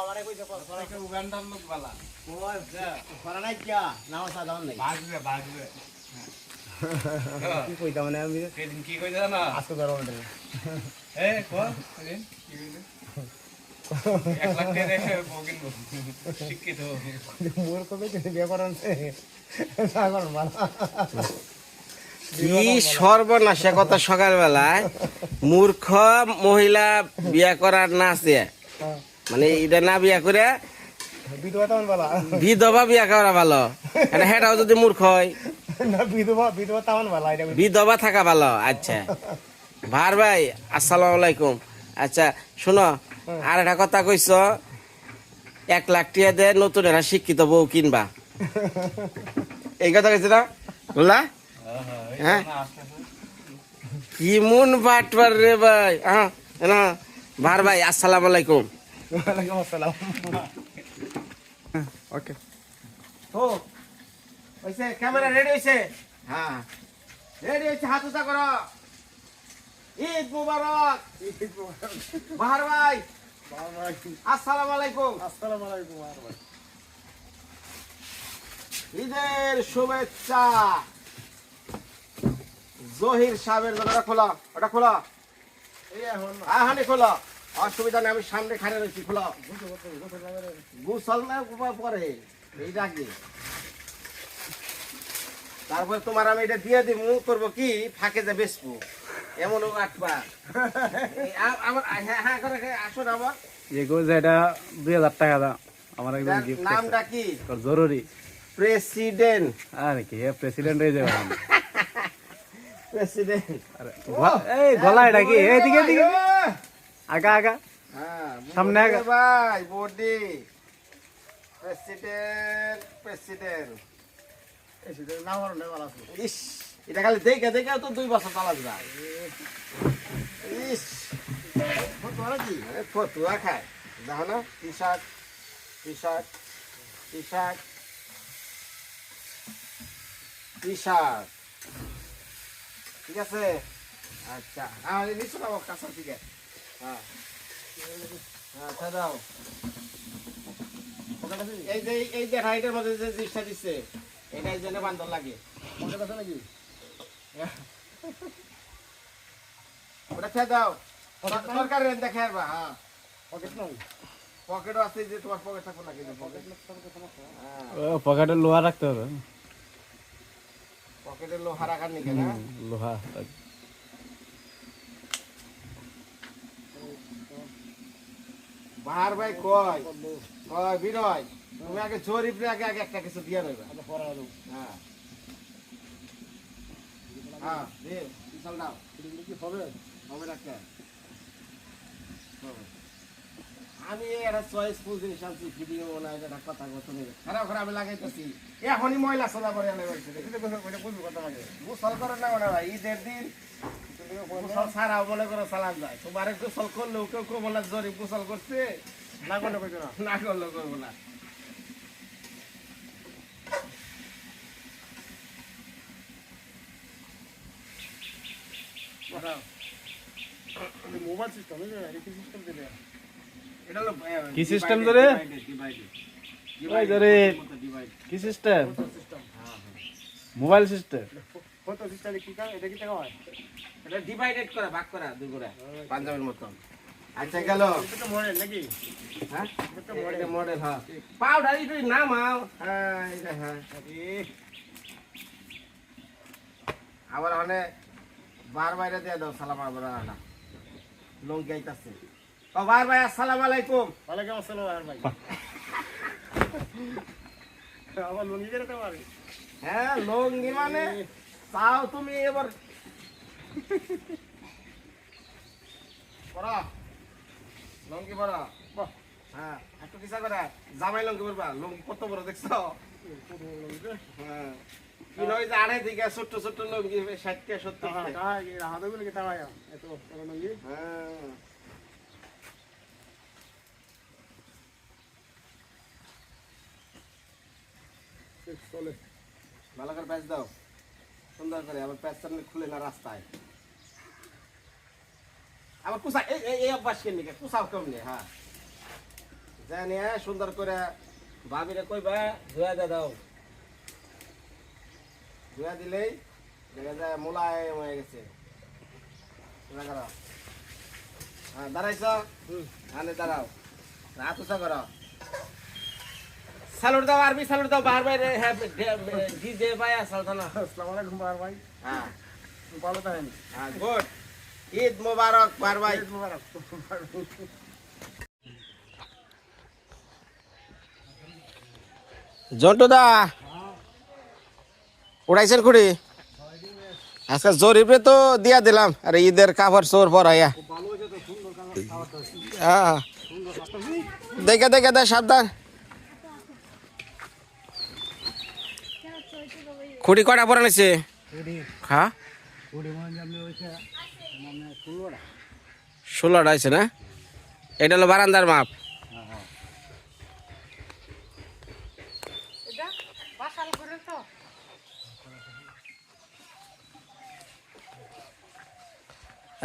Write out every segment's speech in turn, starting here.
আমারে কইছে কর কর একটা উগান্ডার লোক বালা। কর করা নাই কিয়া নাও সাধারণ নাই। ভাগবে ভাগবে কি কইতা মানে আমি? সেদিন কি কই জানা? আজকে ধরো মানে এ কর সেদিন কি কইলে? এক লাখ টাকা রেখে শিক্ষিত। মোর কবে তুমি বিয়ে করেন সাগর মালা কি সর্বনাশা কথা সকালবেলায়। মূর্খ মহিলা বিয়া করার না আছে মানে এটা না বিয়া করে বিধবা বিয়া করা ভালো। এটা হেটাও যদি মূর্খ হয়। বিধবা থাকা ভালো আচ্ছা। ভার ভাই আসসালামু আলাইকুম। আচ্ছা শোনো আর একটা কথা কইছ এক লাখ টিয়া দে নতুন একটা শিক্ষিত বউ কিনবা। এই কথা কইছ না? বললা? হ্যাঁ? কি মন বাটবার রে ভাই? হ্যাঁ না ভার ভাই আসসালামু আলাইকুম। ওয়ালাইকুম আসসালাম ওকে তো হইছে ক্যামেরা রেডি হইছে? হ্যাঁ। রেডি হইছে হাত উঁচা করো। ঈদ মুবারক। বাহার ভাই। আসসালামু আলাইকুম। আসসালামু আলাইকুম আর ভাই। ঈদের শুভেচ্ছা। জহির সাহেবের ওটা খোলা। ওটা খোলা। এই এখন। খোলা। অসুবিধা নেই আমি সামনে খানে রয়েছি খোলা। গুসল না পরে। এইটা আগে তারপর তোমার আমি এটা দিয়ে দিব করব কি? ফাঁকে যে আটবা এই আমার হ্যাঁ হ্যাঁ করে আসুন আমার। এগো যেটা দুই হাজার টাকা দাও। আমার একদম নামটা কি? জরুরি। প্রেসিডেন্ট। আর কি প্রেসিডেন্ট হয়ে যাবে প্রেসিডেন্ট। এই গলা এটা কি এইদিকে দিকে আগা আগা। হ্যাঁ সামনে আগা। ভাই বডি প্রেসিডেন্ট প্রেসিডেন্ট। ইস এটা খালি দেখে দেখে তো দুই বছর চালা যায়। ইস। তোরা কি ফতুয়া খায়। দেখো না T shirt T shirt T shirt T shirt ঠিক আছে? আচ্ছা নিশ্চয় পাবো ঠিক আছে হ্যাঁ। হ্যাঁ দাও এই যে এই যে হাইটের মধ্যে যে জিনিসটা দিচ্ছে এটাই জন্য বান্ধব লাগে নাকি ওটা খেয়ে দাও হ্যাঁ পকেট পকেটও আছে যে তোমার পকেট থাকব লোহা রাখতে হবে। পকেটে লোহা রাখার নিকে না? লোহা বাহার ভাই কয়? কয় বিনয় তুমি আগে জরিপ রে আগে আগে একটা কিছু দিয়ে রইবা আচ্ছা হ্যাঁ। হ্যাঁ বিশাল দাও কি হবে? আমি একটা চয়েস ফুল জিনিস আনছি ভিডিও না এটা কথা কথা খারাপ খারাপ লাগাইতেছি। এখনই ময়লা সোজা করে আনে বুঝব কথা লাগে? করে না ভাই ঈদের দিন গোসল ছাড়াও মনে করো চালান যায় তোমার গোসল করলেও কেউ কেউ বলে জরিপ গোসল করছে না করলে কইতো না না করলেও করব না মোবাইল সিস্টেম কি সিস্টেম দিলে এটা হলো কি system ধরে? ওই ধরে কি সিস্টেম সিস্টেম মোবাইল সিস্টেম কত সিস্টেম কি কাজ এটা কি টাকা হয়? এটা ডিভাইডেড করা ভাগ করা দুই করে। পাঞ্জাবের মতন। আচ্ছা গেল। মডেল নাকি? হ্যাঁ? মডেল হ্যাঁ। পাউডার একটু নামাও। হ্যাঁ হ্যাঁ। আবার ওখানে বার বাইরে দিয়ে দাও সালাম আবার না লঙ্কি ও বার ভাই আসসালামু আলাইকুম। ওয়ালাইকুম আসসালাম আর ভাই। আমার লুঙ্গি হ্যাঁ লঙ্গি মানে চাও তুমি এবার পড়া পড়া হ্যাঁ একটু কিসা করে। জামাই পড়বা কত বড় দেখছ? হ্যাঁ। কি নয় যে আড়াই থেকে ছোট্ট ছোট্ট লঙ্গি ষাটটা সত্তর হ্যাঁ হাতে গুলো কি টাকা এত বড় লুঙ্গি? চলে। ভালো করে প্যাচ দাও। সুন্দর করে আবার প্যাচ খুলে না রাস্তায়। আবার কুসা এই এই- অভ্যাস কেন কুসাও কেমনি? হ্যাঁ। জানি সুন্দর করে ভাবিরে কইবা ধুয়া দে দাও। ধুয়া দিলেই দেখা যায় মোলায়েম হয়ে গেছে। করো হ্যাঁ দাঁড়াইছ? হানে দাঁড়াও। রাত উঁচা করো। সালুট দাও আরবি সালুট দাও বাহার বাইরে হ্যাঁ ডিজে পায়া সালতানা আসসালামু আলাইকুম ভাই। হ্যাঁ। ভালো থাকেন। হ্যাঁ গুড। ঈদ মোবারক বার ভাই। ঈদ মোবারক। জন্টু দা। উড়াইছেন খুঁড়ি? আজকে জরিপে তো দিয়া দিলাম আরে ঈদের কাপড় চোর পরাইয়া। হ্যাঁ। দেখে দেখে দে সাবধান। খুঁড়ি কটা পরে নিছে? হ্যাঁ ষোলোটা। আছে না? এটা হলো বারান্দার মাপ।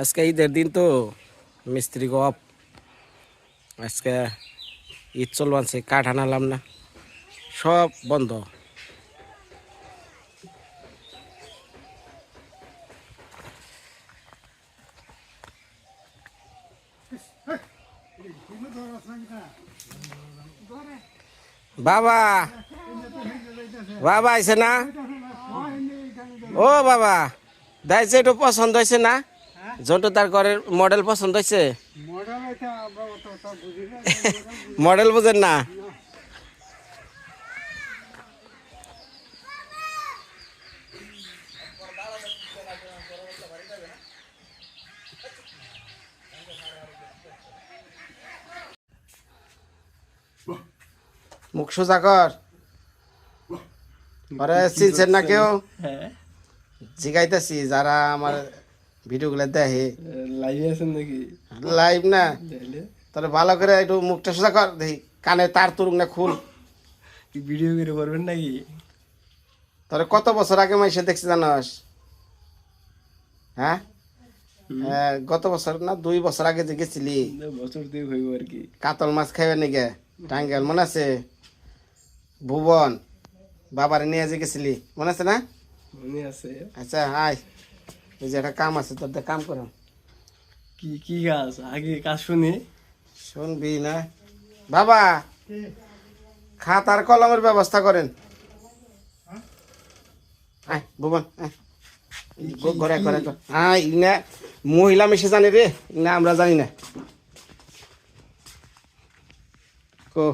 আজকে ঈদের দিন তো মিস্ত্রি গপ আজকে ঈদ চলবানছে কাঠ আনালাম না। সব বন্ধ। বাবা। বাবা আইছে না? ও বাবা দাইছে একটু পছন্দ হয়েছে না? যোনটো তার ঘরের মডেল পছন্দ হয়েছে মডেল বুঝেন না? মুখ সোজা কর। চিনছেন না কেউ? জিগাইতেছি যারা আমার ভিডিওগুলো দেখে। লাইভে আছেন নাকি? লাইভ না। তাহলে ভালো করে একটু মুখটা সোজা কর দেখি কানে তার তুরুক না খুল। ভিডিও করে করবেন নাকি? তাহলে কত বছর আগে মাইসে দেখছি জানাস? হ্যাঁ? হ্যাঁ, গত বছর না দুই বছর আগে যে গেছিলি? বছর দিয়ে হইব আর কি। কাতল মাছ খাইবে নাকি? টাঙ্গেল মনে আছে? ভুবন বাবারে নিয়ে যে গেছিলি মনে আছে না? মনে আছে। আচ্ছা আয়। এই যে একটা কাম আছে তোর কাম করো। কি কি কাজ? আগে কাজ শুনি। শুনবি না? বাবা খাতার কলমের ব্যবস্থা করেন। আয় ভুবন আয়। ঘরে ঘরে। আয় না মহিলা মিশে জানে রে। না আমরা জানি না। কো।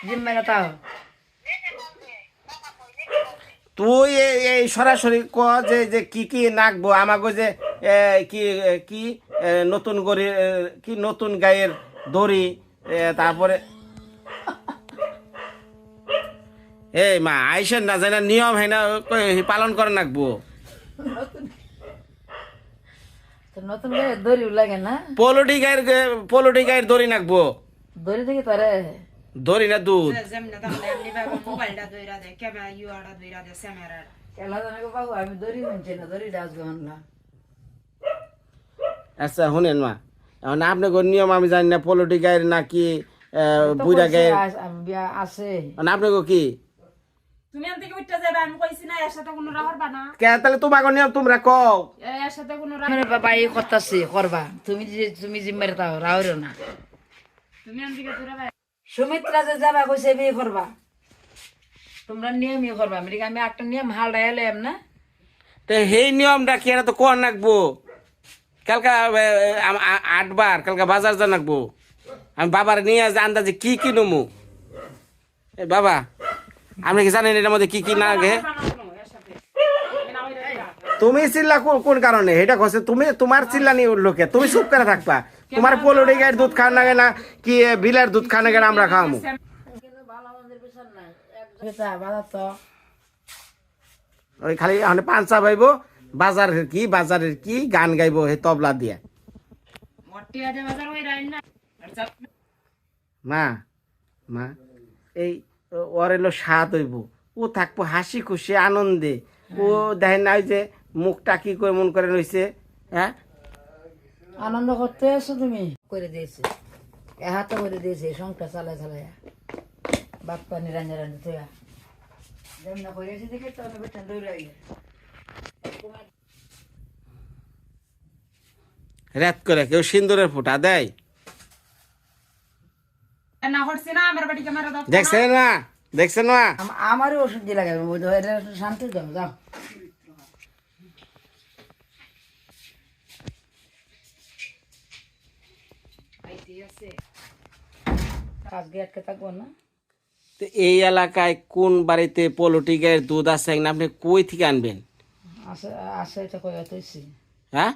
তাও তুই এই- সরাসরি ক যে যে কি কি নাকবো? আমাকে যে কি কি নতুন গড়ি কি নতুন গায়ের দড়ি তারপরে এই মা আইসেন না জানা নিয়ম হয় না পালন করে নাকবো। নতুন করে দড়ি লাগে না? পোলট্রি গায়ের পোলট্রি গায়ের দড়ি নাকবো। দড়ি থেকে তারে দড়ি না দুধ। আচ্ছা শুনেন মা। এখন আপনার নিয়ম আমি জানি না পোলট্রি গায়ের। নাকি বুড়া গায়ের আছে। আপনাকে কি? তুমি আনতে কি উঠতে যাবে আমি কইছি না এর সাথে কোনো রাহর বানা কে তাহলে তোমাকে নিয়ম তোমরা কও। এর সাথে কোনো রাহ বাবা এই করতেছি করবা। তুমি তুমি জিম্মারে তাও রাহরে না। তুমি সুমিত্রা যে যাবা কইছে বিয়ে করবা। তোমরা নিয়মই করবা আমি আমি একটা নিয়ম হাল ডাইলে এম না। তো সেই নিয়মটা কি তো কর নাকবো? কালকা আটবার কালকা বাজার যা নাকবো। আমি বাবার নিয়ে আসে আন্দাজে কি কি নমু? এ বাবা আপনি কি জানেন এটার মধ্যে কি কি না গে তুমি চিল্লা কোন কোন কারণে? এটা কছে তুমি তোমার চিল্লানি লোকে। তুমি চুপ করে থাকবা। তোমার পোলট্রি গায়ের দুধ খাওয়া লাগে না কি বিলের দুধ খাওয়া লাগে আমরা খাওয়ামু। বাধা ওই খালি মানে পাঁচা পাইব বাজারের কি বাজারের কি গান গাইবো হে তবলা দিয়ে। মা মা এই ওর এলো স্বাদ হইব। ও থাকব হাসি খুশি আনন্দে। ও দেখেন না ওই যে মুখটা কি করে মন করে রয়েছে হ্যাঁ? আনন্দ করতে এসো তুমি। করে দিয়েছে। এ হাতে করে দিয়েছে সংসার চালায় চালায়। বাপ পানি রান্না রান্না তোয়া যেমন দেখে রাত করে কেউ সিন্দুরের ফোঁটা দেয়? দেখছেন না? দেখছেন না? আম- আমারই ওষুধ দিয়ে লাগাবে শান্তি যাও যাও আজকে আটকে থাকব না তো এই এলাকায় কোন বাড়িতে পোলট্রি গায়ের দুধ আছে না আপনি কই থেকে আনবেন? আছে আছে এটা কয়ে তৈছি হ্যাঁ?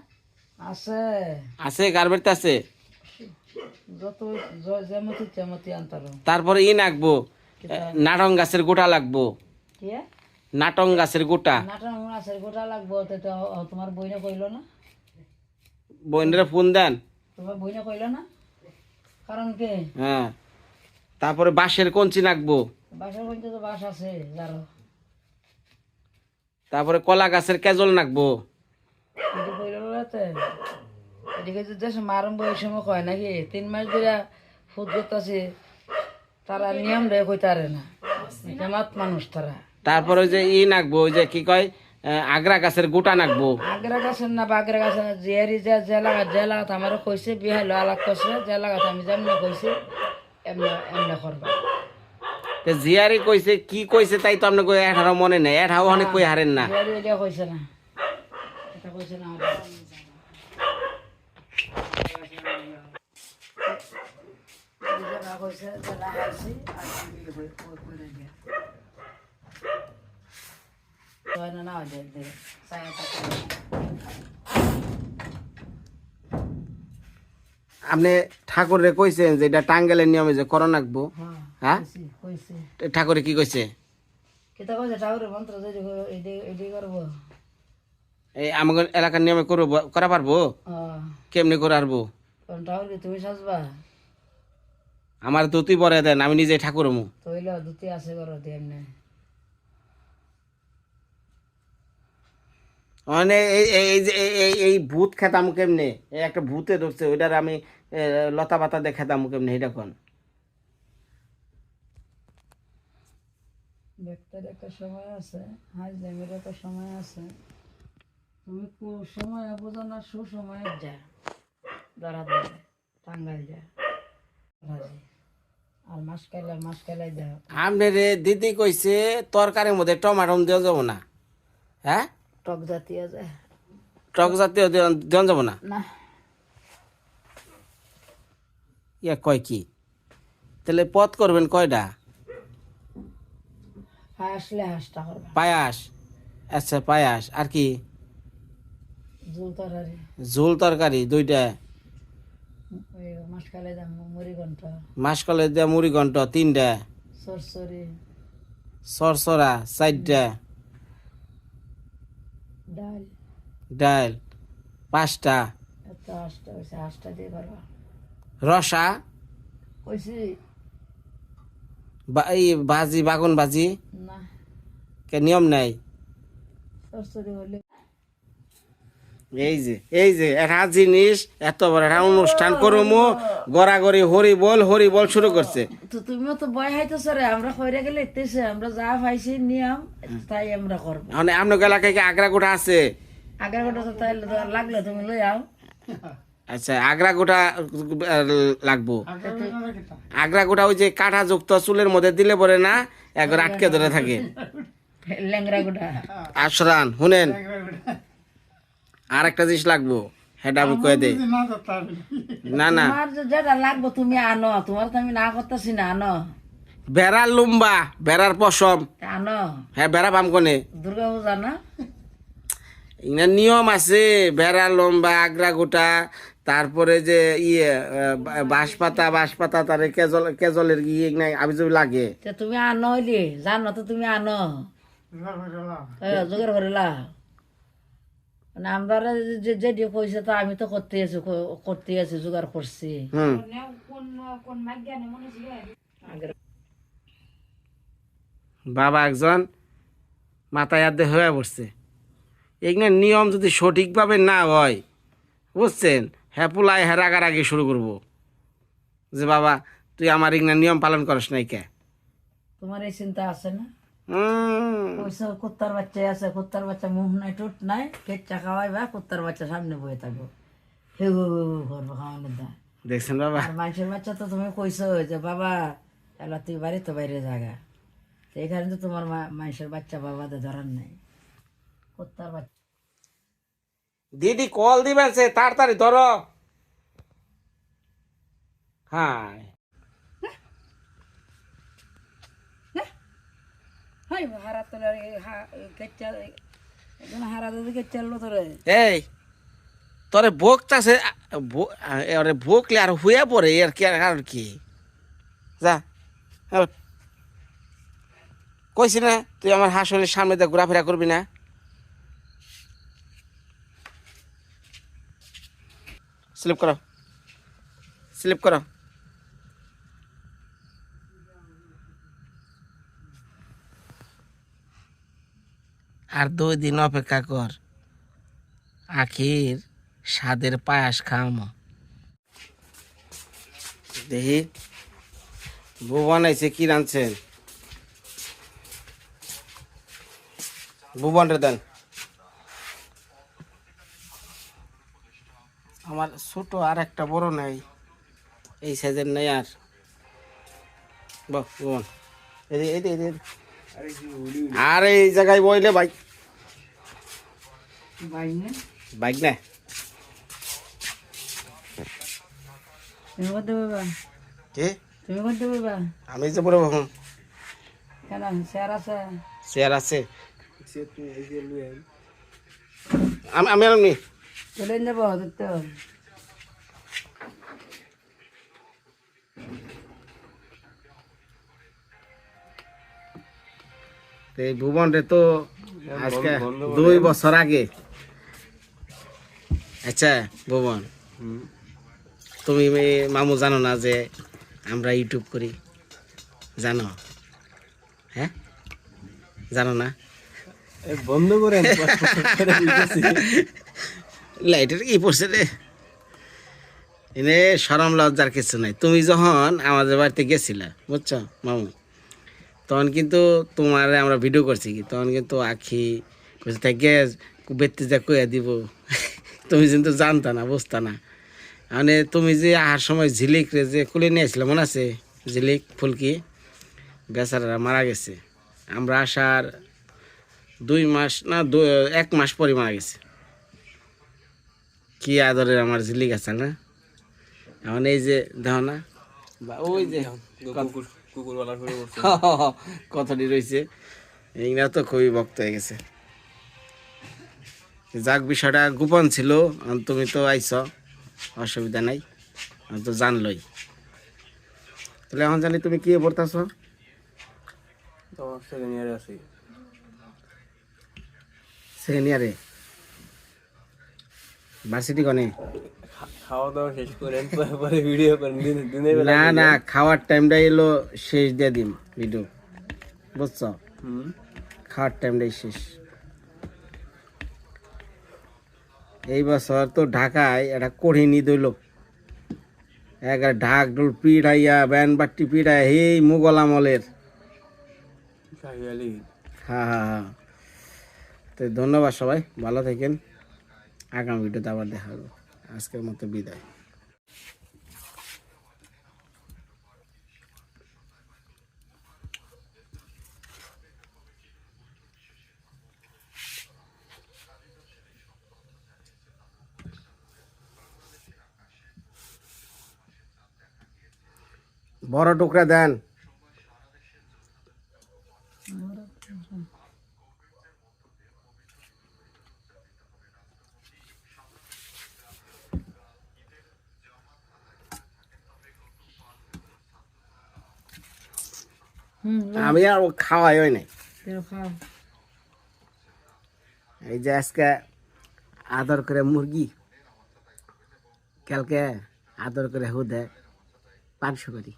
আছে। আছে কার বাড়িতে আছে? যত যেমতি তেমতি আনতারো। তারপরে ই নাকবো নাটং গাছের গোটা লাগবো। কি? নাটং গাছের গোটা। নাটন আছে গোটা লাগবো তোমার বইনে কইলো না? বোনেরা ফোন দেন। তোমার বইনে কইলো না? কারণ কি? হ্যাঁ। তারপরে বাঁশের কঞ্চি নাকবো বাসার বইতে তো বাস আছে যারো তারপরে কলা গাছের কেজল নাকবো এদিকে যে দেশে মারম বই সময় কয় নাকি? তিন মাস ধরে ফুট করতেছে তারা নিয়ম রে কইতারে না। জামাত মানুষ তারা। তারপরে ওই যে ই নাকবো ওই যে কি কয়? আগ্রা গাছের গোটা নাকবো। আগ্রা গাছের না বাগরা গাছের জিয়ারি যে যে লাগাত যে লাগাত আমারও কইছে বিহাইলো আলাপ করছে যে লাগাত আমি যেমনি কইছি এমনি এমনি করবা। তে জিয়ারি কইছে কি কইছে তাই তো আপনার এঠারো মনে নেই এঠারো অনেক কই হারেন না। জিয়ারি এটা কইছে না। এটা কইছে না আমারে। কইছে যে লাগাইছি আর আমি কই- কই- কইরা দিয়া। হয় না দে দে। আপনি ঠাকুরে কইছেন যে এটা টাঙ্গেলের নিয়মে যে করো নাকবো। হ্যাঁ হ্যাঁ? ঠাকুরে কি কইছে? এই আমাদের এলাকার নিয়মে করব করা পারব? হ্যাঁ। কেমনি করে পারব? তুমি সাজবা। আমার দুটি পরে দেন আমি নিজে ঠাকুর মু তৈল দুটি আছে করো দিয়ে মানে এই যে এই- ভূত খেতাম কেমনে? এই একটা ভূতে ধরছে ওইটার আমি লতা পাতা দিয়ে খেতাম কেমনে এটা কোন? দেখতে একটা সময় আছে হাজ লেমের একটা সময় আছে। তুমি সময় বোঝো না সুসময়ে যা। ধরা দেবে টাঙ্গাইল যা। আর মাস কাইলা মাস কাইলাই যাও আপনি রে দিদি কইছে তরকারির মধ্যে টমাটো দেওয়া যাব না। হ্যাঁ? টক জাতীয় টক জাতীয় যাব না? ইয়া কয় কি? তাহলে পথ করবেন কয়টা আসলে হাঁসটা করবা। পায়াস। আচ্ছা পায়াস। আর কি? জুল তরারি ঝোল তরকারি দুইটা। ওই মাস কাইলাই মুড়ি ঘন্ট। মাসকলে দিয়া মুড়ি ঘন্ট তিনটা। সরসরি। সরসরা চারটা ডাল ডাল পাঁচটা রসা। এই ভাজি বাগুন ভাজি। কে নিয়ম নাই। এই যে এই যে একটা জিনিস এত বড় একটা অনুষ্ঠান করমু গড়াগড়ি হরি বল হরি বল শুরু করছে। তো তুমিও তো বয় হাইতেছ রে আমরা কইরা গেলে আমরা যা পাইছি নিয়ম তাই আমরা করব। মানে আপনার এলাকায় কি আগ্রা গোটা আছে? আগের তো লাগলে তুমি লই আও। আচ্ছা আগ্রা গোটা লাগবো। আগ্রা গোটা ওই যে কাঁটা যুক্ত চুলের মধ্যে দিলে পরে না একবার আটকে ধরে থাকে। ল্যাংরা গুটা আশরান শুনেন। আর একটা জিনিস লাগবো সেটা আমি কয়ে দেই। না না। তোমার যেটা লাগবো তুমি আনো তোমার তো আমি না করতেছি না আনো। বেড়ার লুম্বা বেড়ার পশম। আনো। হ্যাঁ বেড়া পাম কোনে? দুর্গা পূজা না? ইনার নিয়ম আছে বেড়া লম্বা আগ্রা গোটা তারপরে যে ইয়ে বাঁশপাতা বাঁশপাতা তারে কেজল কেজলের ইয়ে নাই আবি লাগে। তুমি আনো জানো তো তুমি আনো। জোগাড় করিলা মানে আমরা যে যেটি কইছে তো আমি তো করতে আছি করতে আছি জোগাড় করছি। বাবা একজন মাথায় আদে হয়ে পড়ছে। এগুলো নিয়ম যদি সঠিকভাবে না হয় বুঝছেন? হ্যাঁ পুলাই হ্যাঁ রাগারাগি শুরু করব। যে বাবা তুই আমার এগুলো নিয়ম পালন করিস নাই কে? তোমার এই চিন্তা আছে না? ওইসব কুত্তার বাচ্চা আছে কুত্তার বাচ্চা মুখ নাই টুট নাই কেচ্চা খাওয়াই বা কুত্তার বাচ্চা সামনে বয়ে থাকব। করব খাওয়ানোর দা। দেখছেন বাবা? মানুষের বাচ্চা তো তুমি কইছো যে বাবা এলা তুই বাড়ি তো বাইরে জায়গা তো এখানে তো তোমার মানুষের বাচ্চা বাবাদের ধরার নাই। কুত্তার বাচ্চা দিদি কল দিবেন সে তাড়াতাড়ি ধরো। হ্যাঁ এই তোরে। বোক চাষে ওরে বোকলে আর হুয়ে পড়ে এর কি আর কারণ কি? যা কইছি না তুই আমার হাসনের সামনে দিয়ে ঘোরাফেরা করবি না। স্লিপ করো। স্লিপ করো। আর দুই দিন অপেক্ষা কর। আখির স্বাদের পায়াস খাওয়ামো। দেখি। বউ বানাইছে কি রাঁধছেন? ভুবন রে দেন। আমার ছোট আর একটা বড় নাই। এই সাইজের নেই আর। এদি আর এই জায়গায় বইলে ভাই বাইক না। আমি যে বড় বাবু আছে? চেয়ার আছে। আমি আমি আর চলে যাব তো তো এই ভুবন রে তো আজকে দুই বছর আগে। আচ্ছা ভুবন। তুমি মামু জানো না যে আমরা ইউটিউব করি। জানো? হ্যাঁ? জানো না? বন্ধ করেন। লাইটের কি পড়ছে রে? এনে সরম লজ্জার কিছু নাই। তুমি যখন আমাদের বাড়িতে গেছিলা, বুঝছ, মামু, তখন কিন্তু তোমার আমরা ভিডিও করছি কি? তখন কিন্তু আখি কইছে থেকে বেতে যা কইয়া দিব। তুমি কিন্তু জানতা না, বুঝতা না। মানে তুমি যে আহার সময় ঝিলিক রে যে কুলে নিয়ে আসলে, মনে আছে? ঝিলিক, ফুলকি, বেচারারা মারা গেছে। আমরা আসার দুই মাস না, দু- এক মাস পরে মারা গেছে। কি আদরের আমার ঝিলিক আছে না? এখন এই যে দেখো না বা ওই যে কথাটি রয়েছে এইগুলা তো খুবই ভক্ত হয়ে গেছে। যাক বিষয়টা গোপন ছিল তুমি তো আইছ অসুবিধা নাই আমি তো জানলই। তাহলে এখন জানি তুমি কি পড়তেছ? তো সেকেন্ড ইয়ারে আছি। সেকেন্ড ইয়ারে ভার্সিটি কনে? খাওয়া দাওয়া শেষ করেন পরে- পরে ভিডিও করেন দিনের বেলা না না খাওয়ার টাইমটা এলো শেষ দিয়ে ভিডিও বুঝছ? খাওয়ার টাইমটাই শেষ। এই বছর তো ঢাকায় একটা কঠিনী দইল একবার ঢাক ডোল পিড়াইয়া ব্যান বাট্টি পিড়াইয়া এই মুঘল আমলের। হ্যাঁ হ্যাঁ হ্যাঁ তো ধন্যবাদ সবাই ভালো থাকেন। আগামী ভিডিওতে আবার দেখা হবে। আজকের মতো বিদায়। বড় টুকরা দেন। আমি আর ও খাওয়াই হয় নাই। এই যে আজকে আদর করে মুরগি কালকে আদর করে হুদে পাঁচশো করি।